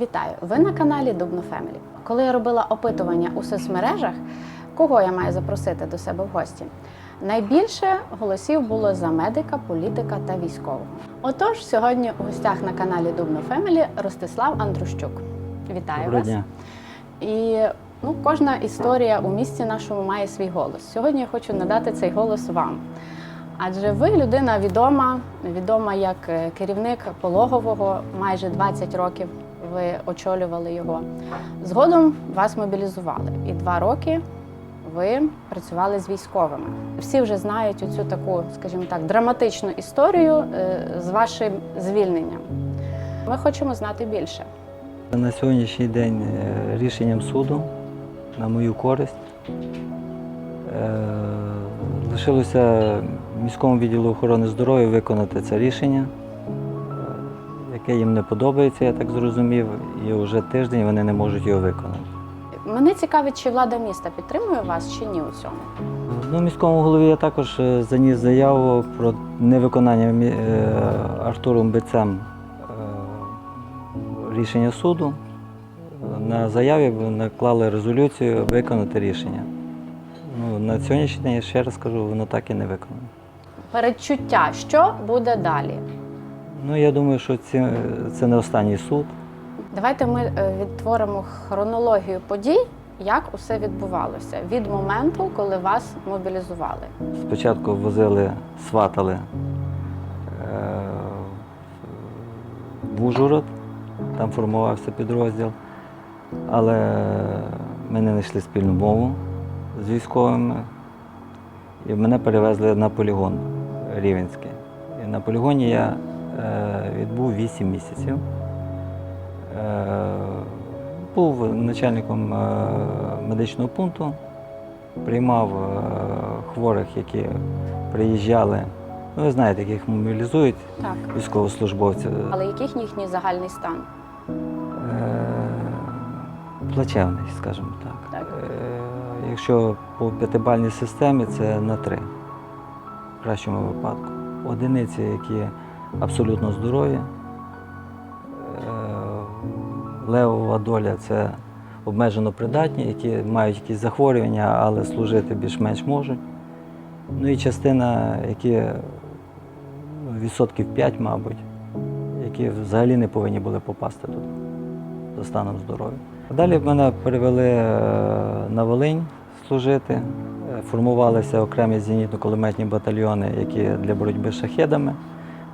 Вітаю! Ви на каналі Дубно Фемілі. Коли я робила опитування у соцмережах, кого я маю запросити до себе в гості, найбільше голосів було за медика, політика та військового. Отож, сьогодні у гостях на каналі Дубно Фемілі Ростислав Андрущук. Вітаю Доброго вас! дня. І ну, кожна історія у місті нашому має свій голос. Сьогодні я хочу надати цей голос вам. Адже ви людина відома, відома як е, керівник пологового, майже 20 років ви очолювали його. Згодом вас мобілізували, і два роки ви працювали з військовими. Всі вже знають оцю таку, скажімо так, драматичну історію е, з вашим звільненням. Ми хочемо знати більше. На сьогоднішній день е, рішенням суду на мою користь е, лишилося міському відділу охорони здоров'я виконати це рішення, яке їм не подобається, я так зрозумів, і вже тиждень вони не можуть його виконати. Мене цікавить, чи влада міста підтримує вас чи ні у цьому. Ну, міському голові я також е, заніс заяву про невиконання е, Артуром Бецем е, рішення суду. На заяві наклали резолюцію виконати рішення. Ну, на сьогоднішній день, я ще раз кажу, воно так і не виконано. Передчуття, що буде далі? Ну, я думаю, що ці, це не останній суд. Давайте ми е, відтворимо хронологію подій, як усе відбувалося від моменту, коли вас мобілізували. Спочатку возили, сватали е, в Ужгород, там формувався підрозділ, але ми не знайшли спільну мову з військовими. І мене перевезли на полігон Рівенський. І на полігоні я відбув 8 місяців. Е, був начальником е, медичного пункту, приймав е, хворих, які приїжджали. Ну, ви знаєте, яких мобілізують Так. військовослужбовців. Але який їхній загальний стан? Е, Плачевний, скажімо так. Так. Е, Якщо по п'ятибальній системі, це на три в кращому випадку. Одиниці, які абсолютно здорові. Е, Левова доля це обмежено придатні, які мають якісь захворювання, але служити більш-менш можуть. Ну і частина, які відсотків 5, мабуть, які взагалі не повинні були попасти тут за станом здоров'я. Далі мене перевели е, на Волинь служити. Е, Формувалися окремі зенітно-кулеметні батальйони, які для боротьби з шахедами,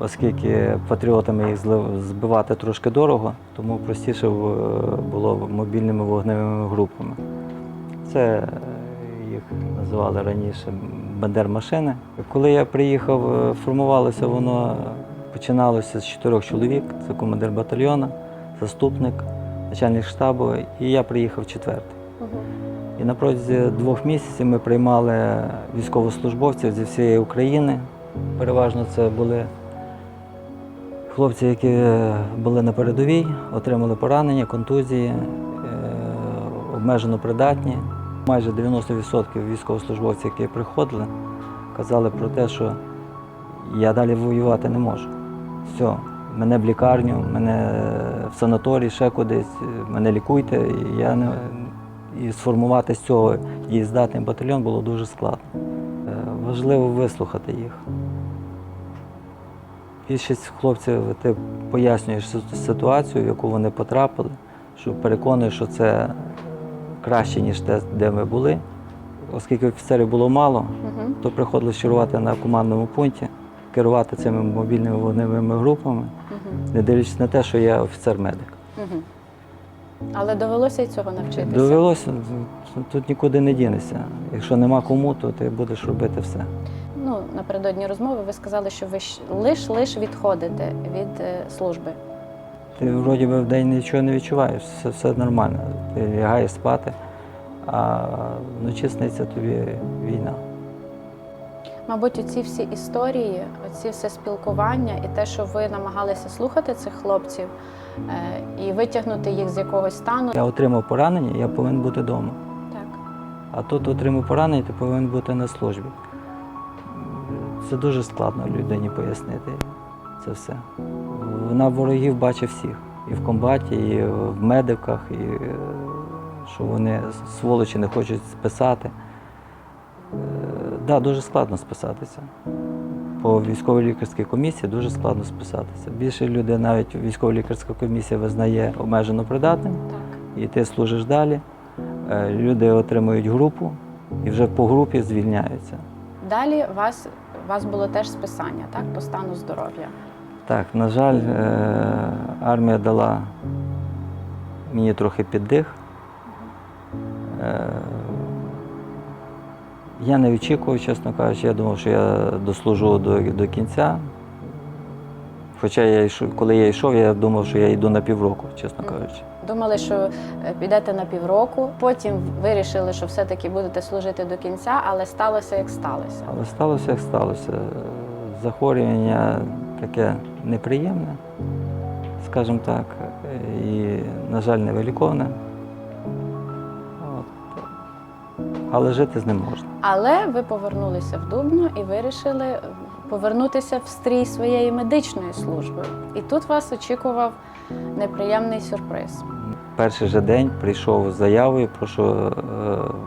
оскільки патріотами їх збивати трошки дорого, тому простіше е, було мобільними вогневими групами. Це е, їх називали раніше бандер-машини. Коли я приїхав, е, формувалося воно, починалося з чотирьох чоловік. Це командир батальйону, заступник, начальник штабу, і я приїхав четвертий. І на протязі двох місяців ми приймали військовослужбовців зі всієї України. Переважно це були хлопці, які були на передовій, отримали поранення, контузії, е, обмежено придатні. Майже 90% військовослужбовців, які приходили, казали про те, що я далі воювати не можу. Все, мене в лікарню, мене в санаторій, ще кудись, мене лікуйте. І я не, і сформувати з цього дієздатний батальйон було дуже складно. Е, Важливо вислухати їх. Більшість хлопців ти пояснюєш ситуацію, в яку вони потрапили, що переконуєш, що це краще, ніж те, де ми були. Оскільки офіцерів було мало, то приходилось чергувати на командному пункті, керувати цими мобільними вогневими групами, не дивлячись на те, що я офіцер-медик. Але довелося й цього навчитися. Довелося, тут нікуди не дінешся. Якщо нема кому, то ти будеш робити все. Напередодні розмови ви сказали, що ви лиш-лиш відходите від е, служби. Ти вроді би в день нічого не відчуваєш, все, все нормально. Ти лягаєш спати, а вночі сниться тобі війна. Мабуть, оці всі історії, оці все спілкування і те, що ви намагалися слухати цих хлопців е, і витягнути їх з якогось стану. Я отримав поранення, я повинен бути вдома. Так. А тут отримав поранення, ти повинен бути на службі. Це дуже складно людині пояснити це все. Вона ворогів бачить всіх. і в комбаті, і в медиках, і е, що вони сволочі не хочуть списати. Так, да, дуже складно списатися. По військово-лікарській комісії дуже складно списатися. Більше людей навіть військово-лікарська комісія визнає обмежено придатним, і ти служиш далі. Е, Люди отримують групу і вже по групі звільняються. Далі вас, у вас було теж списання, так, по стану здоров'я. Так, на жаль, е, армія дала мені трохи піддих. Е, Я не очікував, чесно кажучи, я думав, що я дослужу до, до кінця. Хоча я йшов, коли я йшов, я думав, що я йду на півроку, чесно кажучи. Думали, що е, підете на півроку, потім вирішили, що все-таки будете служити до кінця, але сталося як сталося. Але сталося, як сталося. Захворювання таке неприємне, скажімо так, і, на жаль, невиліковне. Але жити з ним можна. Але ви повернулися в Дубно і вирішили повернутися в стрій своєї медичної служби. І тут вас очікував неприємний сюрприз. Перший же день прийшов з заявою, прошу е,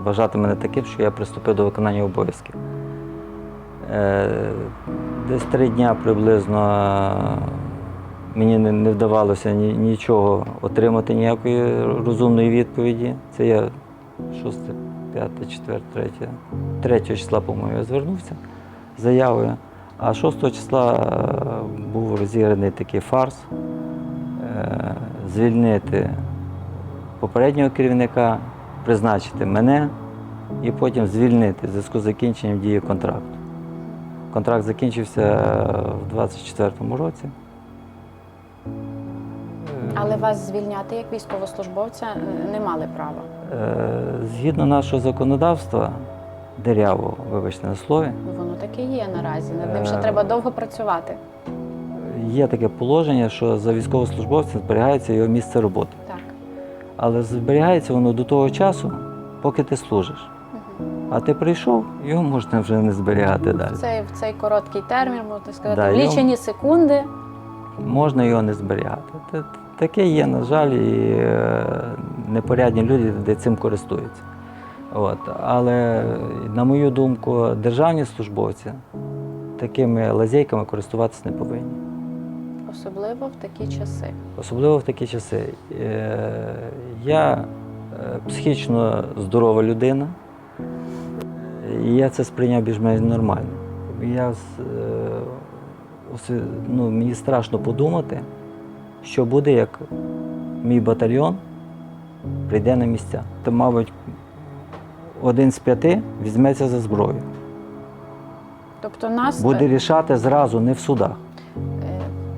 вважати мене таким, що я приступив до виконання обов'язків. Е, десь три дня приблизно е, мені не, вдавалося нічого отримати, ніякої розумної відповіді. Це я 6, 5, 4, 3, 3 числа, по-моєму, звернувся з заявою. А 6 числа був розіграний такий фарс звільнити попереднього керівника, призначити мене і потім звільнити в зв'язку з закінченням дії контракту. Контракт закінчився в 24-му році. Е, Але вас звільняти як військовослужбовця е, не мали права. Е, Згідно нашого законодавства, деряво, вибачте на слові, воно таке є наразі. Над ним ще Е, треба довго працювати. є таке положення, що за військовослужбовцем зберігається його місце роботи. Але зберігається воно до того часу, поки ти служиш. А ти прийшов, його можна вже не зберігати далі. В цей, в цей короткий термін, можна сказати, Да, в його- лічені секунди. Можна його не зберігати. Таке є, на жаль, і е, непорядні люди де цим користуються. От. Але, на мою думку, державні службовці такими лазейками користуватися не повинні. Особливо в такі часи. Особливо в такі часи. Е, Я е, психічно здорова людина, і я це сприйняв більш-менш нормально. Я, е, ну, мені страшно подумати, що буде, як мій батальйон прийде на місця. То, мабуть, один з п'яти візьметься за зброю. Тобто нас Буде рішати зразу, не в судах.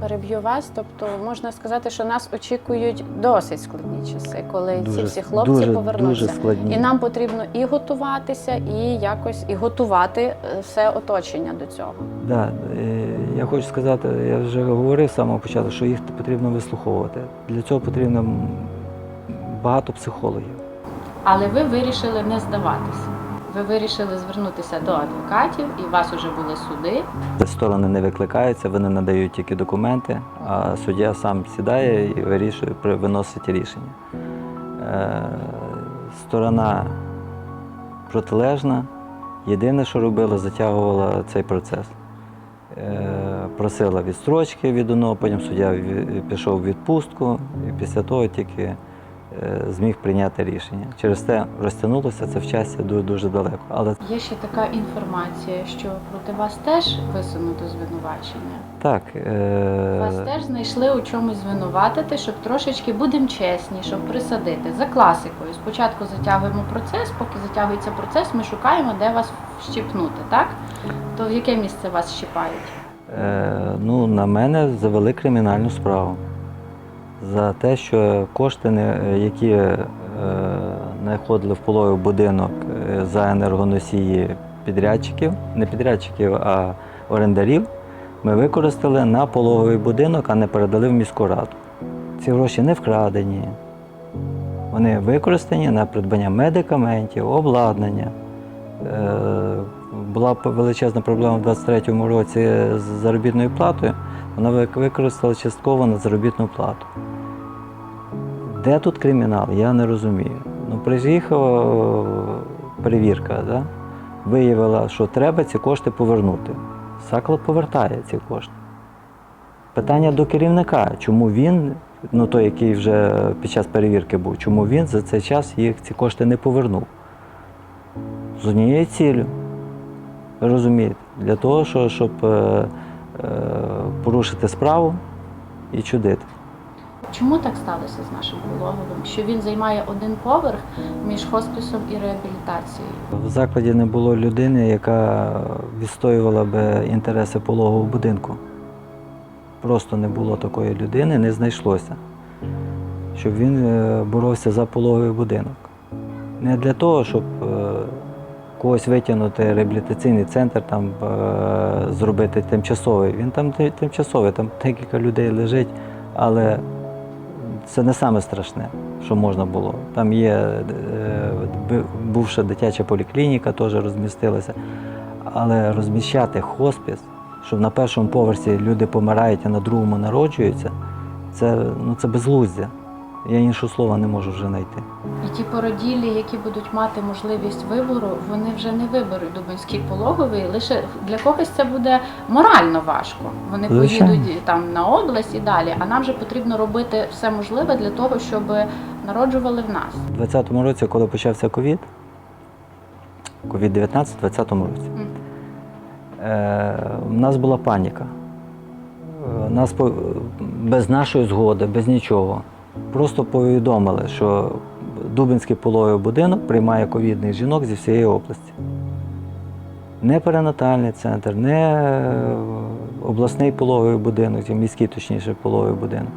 Переб'ю вас. Тобто можна сказати, що нас очікують досить складні часи, коли ці всі хлопці дуже, повернуться. дуже. І нам потрібно і готуватися, і якось і готувати е, все оточення до цього. Да, е, я хочу сказати, я вже говорив з самого початку, що їх потрібно вислуховувати. Для цього потрібно багато психологів. Але ви вирішили не здаватися. Ви вирішили звернутися до адвокатів, і у вас вже були суди. Сторони не викликаються, вони надають тільки документи, а суддя сам сідає і вирішує, виносить рішення. Е, Сторона протилежна. Єдине, що робила, затягувала цей процес. Е, Просила відстрочки від одного, потім суддя пішов в відпустку, і після того тільки зміг прийняти рішення. Через те розтягнулося це в часі ду- дуже далеко. Але Є ще така інформація, що проти вас теж висунуто звинувачення. так. Вас Е... теж знайшли у чомусь звинуватити, щоб трошечки будемо чесні, щоб присадити. За класикою. Спочатку затягуємо процес, поки затягується процес, ми шукаємо, де вас вщипнути, так? То в яке місце вас щипають? Е, ну, на мене завели кримінальну справу за те, що кошти, які е, знаходили в половий будинок е, за енергоносії підрядчиків, не підрядчиків, а орендарів, ми використали на пологовий будинок, а не передали в міську раду. Ці гроші не вкрадені. Вони використані на придбання медикаментів, обладнання. Е, Була величезна проблема в 23-му році з заробітною платою. Вона використала частково на заробітну плату. Де тут кримінал, я не розумію. Ну, приїхала е, перевірка, да? виявила, що треба ці кошти повернути. Заклад повертає ці кошти. Питання до керівника, чому він, ну той, який вже під час перевірки був, чому він за цей час їх ці кошти не повернув? З однією ціллю. Ви розумієте, для того, щоб е, е, порушити справу і чудити. Чому так сталося з нашим пологовим? Що він займає один поверх між хосписом і реабілітацією? В закладі не було людини, яка відстоювала би інтереси пологового будинку. Просто не було такої людини, не знайшлося, щоб він е, боровся за пологовий будинок. Не для того, щоб е, когось витягнути реабілітаційний центр, там, е, зробити тимчасовий. Він там тимчасовий, там декілька людей лежить, але це не саме страшне, що можна було. Там є е, бувша дитяча поліклініка, теж розмістилася. Але розміщати хоспіс, щоб на першому поверсі люди помирають, а на другому народжуються, це, ну, це безглуздя. Я іншого слова не можу вже знайти. І ті породілі, які будуть мати можливість вибору, вони вже не виберуть Дубинський пологовий. Лише для когось це буде морально важко. Вони Звичайно. поїдуть там на область і далі. А нам же потрібно робити все можливе для того, щоб народжували в нас. У 2020 році, коли почався ковід, ковід-19 у 2020 році, е, у нас була паніка. Е, Нас без нашої згоди, без нічого. Просто повідомили, що Дубинський пологовий будинок приймає ковідних жінок зі всієї області. Не перинатальний центр, не е, обласний пологовий будинок, міський, точніше, пологовий будинок.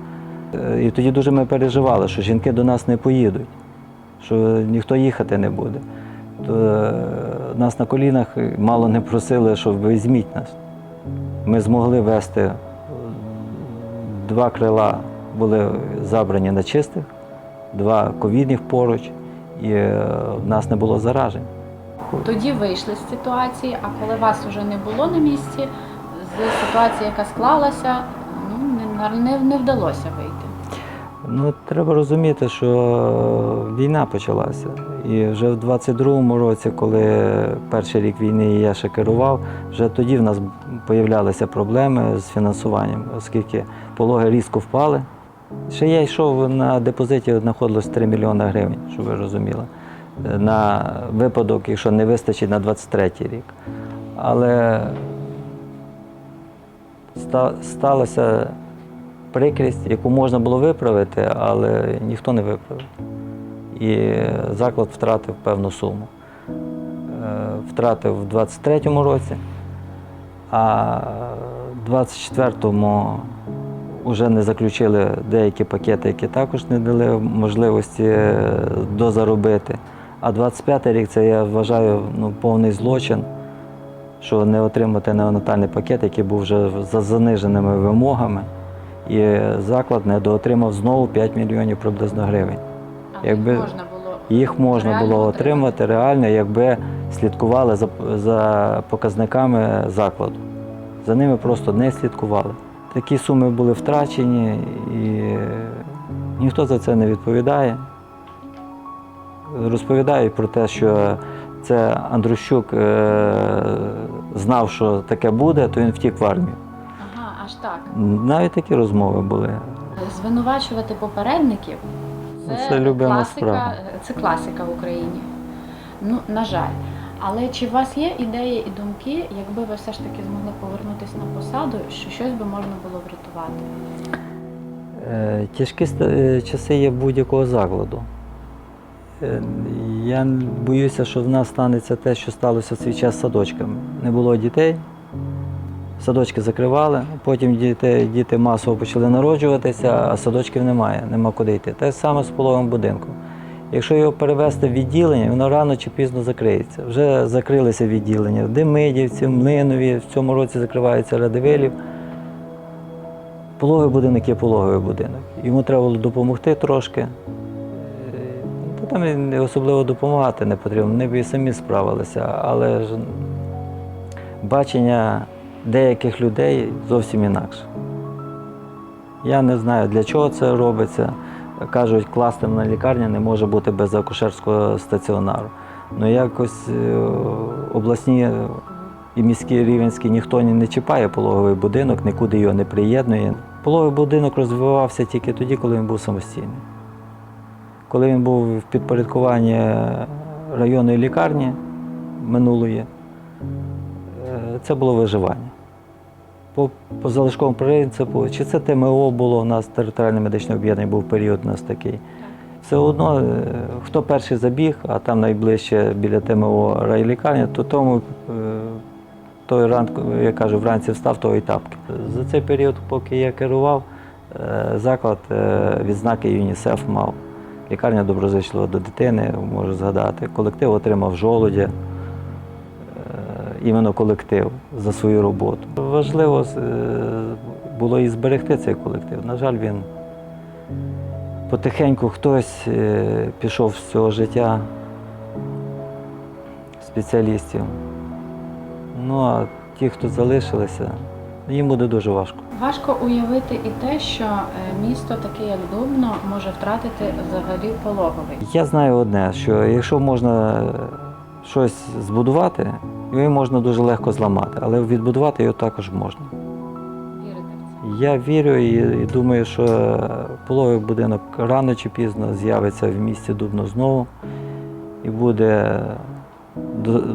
Е, І тоді дуже ми переживали, що жінки до нас не поїдуть, що ніхто їхати не буде. То е, нас на колінах мало не просили, щоб візьміть нас. Ми змогли вести два крила були забрані на чистих, два ковідних поруч, і е, в нас не було заражень. Тоді вийшли з ситуації, а коли вас вже не було на місці, з ситуації, яка склалася, ну не, не, не вдалося вийти. Ну, треба розуміти, що війна почалася. І вже в 22-му році, коли перший рік війни я ще керував, вже тоді в нас появлялися проблеми з фінансуванням, оскільки пологи різко впали. Ще я йшов на депозиті, знаходилось 3 мільйони гривень, щоб ви розуміли, на випадок, якщо не вистачить на 23-й рік. Але ста- сталося прикрість, яку можна було виправити, але ніхто не виправив. І заклад втратив певну суму. Е, Втратив в 23-му році, а в 24-му вже не заключили деякі пакети, які також не дали можливості е, дозаробити. А 25-й рік це я вважаю ну, повний злочин, що не отримати неонатальний пакет, який був вже за заниженими вимогами. І заклад недоотримав знову 5 мільйонів приблизно гривень. Якби- їх можна було Їх можна було отримати? отримати реально, якби слідкували за, за показниками закладу. За ними просто не слідкували. Такі суми були втрачені, і ніхто за це не відповідає. Розповідають про те, що це Андрущук е, знав, що таке буде, то він втік в армію. ага, аж так. Навіть такі розмови були. Звинувачувати попередників це, Це любима класика, справа. це класика в Україні. Ну, на жаль. Але чи у вас є ідеї і думки, якби ви все ж таки змогли повернутися на посаду, що щось би можна було врятувати? Е, Тяжкі е, часи є будь-якого закладу. Е, Я боюся, що в нас станеться те, що сталося в свій час з садочками. Не було дітей, садочки закривали, потім діти, діти масово почали народжуватися, а садочків немає, нема куди йти. Те саме з пологовим будинком. Якщо його перевести в відділення, воно рано чи пізно закриється. Вже закрилися відділення в Демидівці, в Млинові, в цьому році закриваються Радивилів. Пологовий будинок є пологовий будинок. Йому треба було допомогти трошки. Е, там особливо допомагати не потрібно, вони б і самі справилися, але ж бачення деяких людей зовсім інакше. Я не знаю, для чого це робиться. Кажуть, кластерна лікарня не може бути без акушерського стаціонару. Ну якось е, обласні і міські рівенські ніхто не чіпає пологовий будинок, нікуди його не приєднує. Пологовий будинок розвивався тільки тоді, коли він був самостійний. Коли він був в підпорядкуванні районної лікарні минулої, е, це було виживання. По, по залишковому принципу, чи це ТМО було у нас, територіальне медичне об'єднання був період у нас такий. Все одно, е, хто перший забіг, а там найближче біля ТМО райлікарня, то тому е, той ранку, я кажу, вранці встав, того і тапки. За цей період, поки я керував, е, заклад відзнаки ЮНІСЕФ мав. Лікарня доброзичлива до дитини, можу згадати. Колектив отримав жолудя, іменно колектив за свою роботу. Важливо е, було і зберегти цей колектив. На жаль, він потихеньку хтось е, пішов з цього життя спеціалістів. Ну а ті, хто залишилися, їм буде дуже важко. Важко уявити і те, що е, місто таке, як Дубно, може втратити взагалі пологовий. Я знаю одне, що якщо можна щось збудувати, його можна дуже легко зламати, але відбудувати його також можна. Я вірю і, і думаю, що пологовий будинок рано чи пізно з'явиться в місті Дубно знову і буде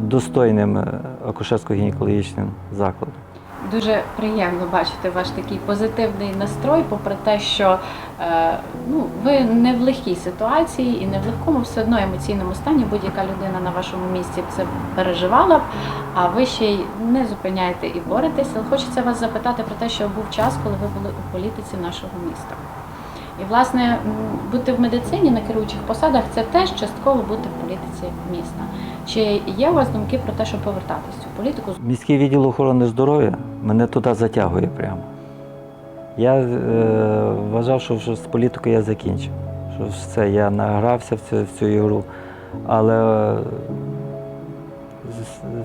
достойним акушерсько-гінекологічним закладом. Дуже приємно бачити ваш такий позитивний настрой, попри те, що е, ну, ви не в легкій ситуації і не в легкому все одно емоційному стані. Будь-яка людина на вашому місці це переживала б, а ви ще й не зупиняєте і боретеся. Але хочеться вас запитати про те, що був час, коли ви були у політиці нашого міста. І, власне, бути в медицині на керуючих посадах це теж частково бути в політиці міста. Чи є у вас думки про те, щоб повертатись в цю політику? Міський відділ охорони здоров'я мене туди затягує прямо. Я е, вважав, що вже з політикою я закінчив. Що все, я награвся в цю, в цю ігру, але е,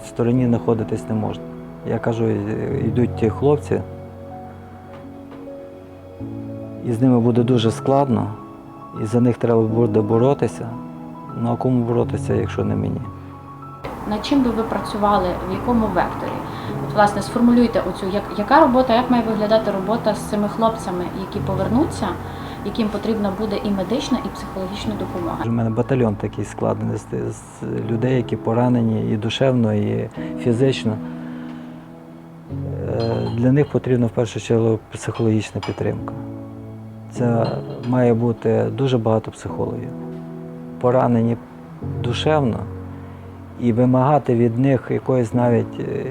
в стороні знаходитись не можна. Я кажу, е, йдуть ті хлопці, і з ними буде дуже складно, і за них треба буде боротися. Ну а кому боротися, якщо не мені? Над чим би ви працювали, в якому векторі? От, власне, сформулюйте оцю, як, яка робота, як має виглядати робота з цими хлопцями, які повернуться, яким потрібна буде і медична, і психологічна допомога. У мене батальйон такий складений з, з людей, які поранені і душевно, і фізично. Е, Для них потрібна в першу чергу психологічна підтримка. Це має бути дуже багато психологів. Поранені душевно і вимагати від них якоїсь навіть е,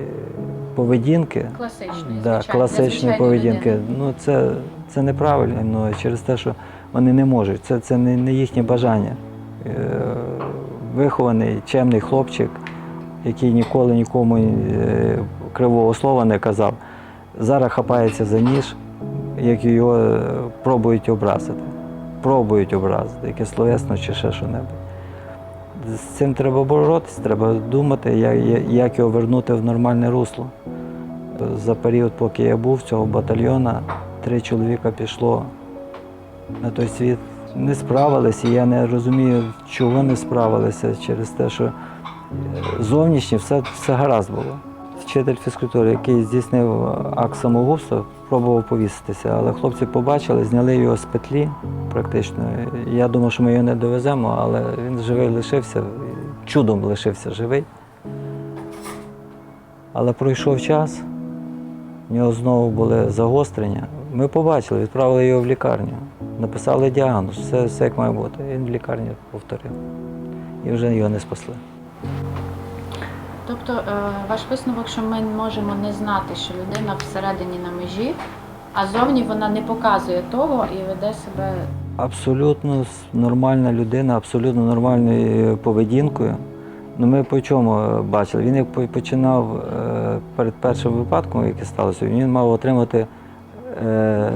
поведінки, Класичної, да, класичної поведінки. Ну, це, це неправильно ну, через те, що вони не можуть. Це, це не, не їхнє бажання. Е, вихований, чемний хлопчик, який ніколи нікому е, кривого слова не казав, зараз хапається за ніж, як його е, пробують образити. Пробують образити, яке словесно чи ще що-небудь. З цим треба боротися, треба думати, як, його вернути в нормальне русло. За період, поки я був цього батальйона, три чоловіка пішло на той світ. Не справилися, і я не розумію, чого не справилися через те, що е, зовнішнє все, все гаразд було. Вчитель фізкультури, який здійснив акт самогубства, пробував повіситися, але хлопці побачили, зняли його з петлі практично. Я думав, що ми його не довеземо, але він живий лишився, чудом лишився живий. Але пройшов час, в нього знову були загострення. Ми побачили, відправили його в лікарню, написали діагноз, все, все як має бути. Він в лікарні повторив. І вже його не спасли. Тобто е, ваш висновок, що ми можемо не знати, що людина всередині на межі, а зовні вона не показує того і веде себе Абсолютно нормальна людина, абсолютно нормальною поведінкою. Ну, ми по чому е, бачили? Він як починав е, перед першим випадком, який сталося, він мав отримати е,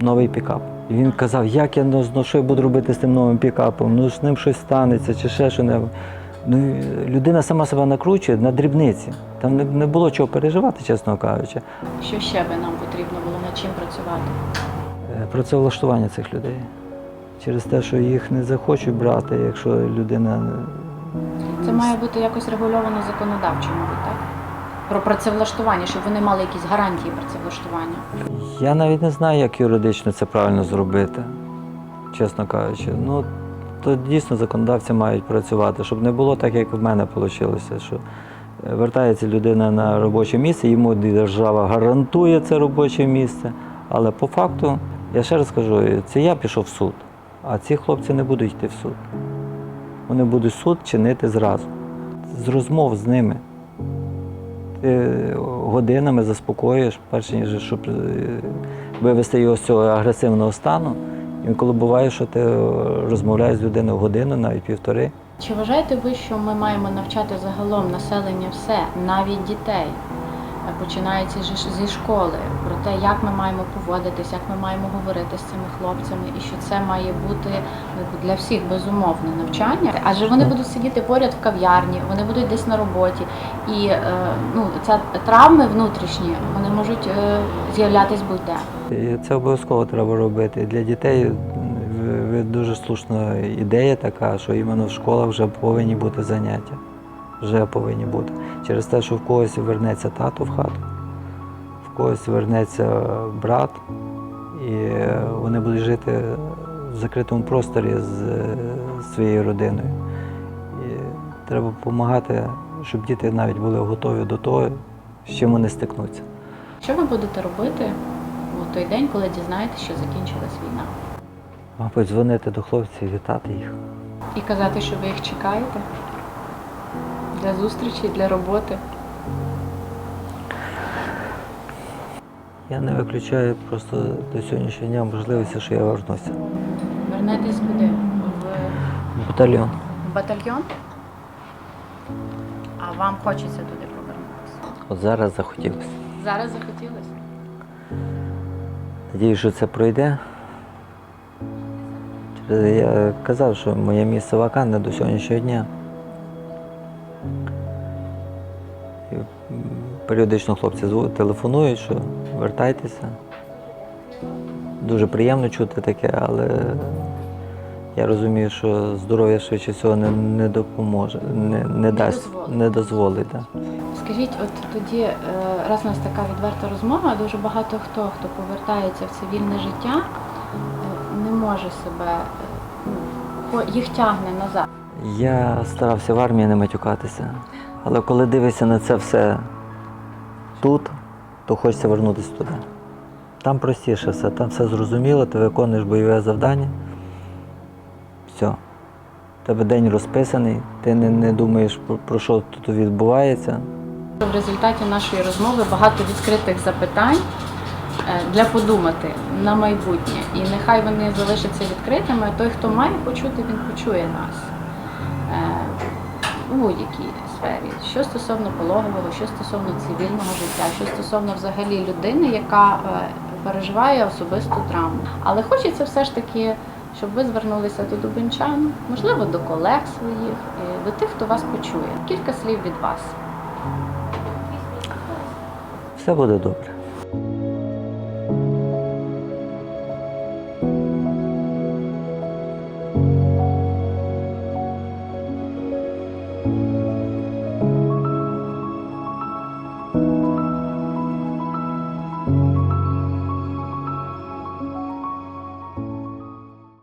новий пікап. І він казав, як я ну, що я буду робити з тим новим пікапом, ну з ним щось станеться чи ще що небудь. Ну, людина сама себе накручує на дрібниці. Там не, не було чого переживати, чесно кажучи. що ще би нам потрібно було над чим працювати. Е, Працевлаштування цих людей. через те, що їх не захочуть брати, якщо людина Це має бути якось регульовано законодавчо, мабуть, так? Про працевлаштування, щоб вони мали якісь гарантії працевлаштування. Я навіть не знаю, як юридично це правильно зробити, чесно кажучи. Ну, то дійсно законодавці мають працювати, щоб не було так, як в мене вийшло, що е, вертається людина на робоче місце, йому держава гарантує це робоче місце. Але по факту, я ще раз кажу, це я пішов в суд, а ці хлопці не будуть йти в суд. Вони будуть суд чинити зразу. З розмов з ними ти годинами заспокоюєш, перш ніж щоб е, вивести його з цього агресивного стану. Інколи буває, що ти е, розмовляєш з людиною годину, навіть півтори. Чи вважаєте ви, що ми маємо навчати загалом населення все, навіть дітей? Починається зі- школи, про те, як ми маємо поводитись, як ми маємо говорити з цими хлопцями, і що це має бути для всіх безумовне навчання. Адже вони будуть сидіти поряд в кав'ярні, вони будуть десь на роботі, і е, ну, ця травми внутрішні вони можуть е, з'являтись будь-де. Це обов'язково треба робити. Для дітей ви дуже слушна ідея така, що іменно в школах вже повинні бути заняття. Вже повинні бути. Через те, що в когось вернеться тато в хату, в когось вернеться брат, і е, вони будуть жити в закритому просторі з е, своєю родиною. І треба допомагати, щоб діти навіть були готові до того, з чим вони стикнуться. Що ви будете робити у той день, коли дізнаєтесь, що закінчилась війна? Мабуть, дзвонити до хлопців, вітати їх. І казати, що ви їх чекаєте для зустрічі, для роботи. Я не виключаю просто до сьогоднішнього дня можливості, що я вернуся. Вернетесь куди? В батальйон. В батальйон. батальйон? А вам хочеться туди повернутися? От зараз захотілося. Зараз захотілося? Надію, що це пройде. Я казав, що моє місце вакантне до сьогоднішнього дня. Періодично хлопці телефонують, що вертайтеся. Дуже приємно чути таке, але я розумію, що здоров'я швидше всього не, не допоможе, не, не дасть, не дозволить. Да. Скажіть, от тоді, е, раз у нас така відверта розмова, дуже багато хто, хто повертається в цивільне життя, е, не може себе, е, ну, їх тягне назад. Я старався в армії не матюкатися. Але коли дивишся на це все тут, то хочеться вернутися туди. Там простіше все, там все зрозуміло, ти виконуєш бойове завдання. Все. Тебе день розписаний, ти не, не думаєш про, що тут відбувається. В результаті нашої розмови багато відкритих запитань е, для подумати на майбутнє. І нехай вони залишаться відкритими. Той, хто має почути, він почує нас Е, у будь-якій сфері. Що стосовно пологового, що стосовно цивільного життя, що стосовно взагалі людини, яка е, переживає особисту травму. Але хочеться все ж таки. Щоб ви звернулися до дубинчан, можливо, до колег своїх, до тих, хто вас почує. Кілька слів від вас. Все буде добре.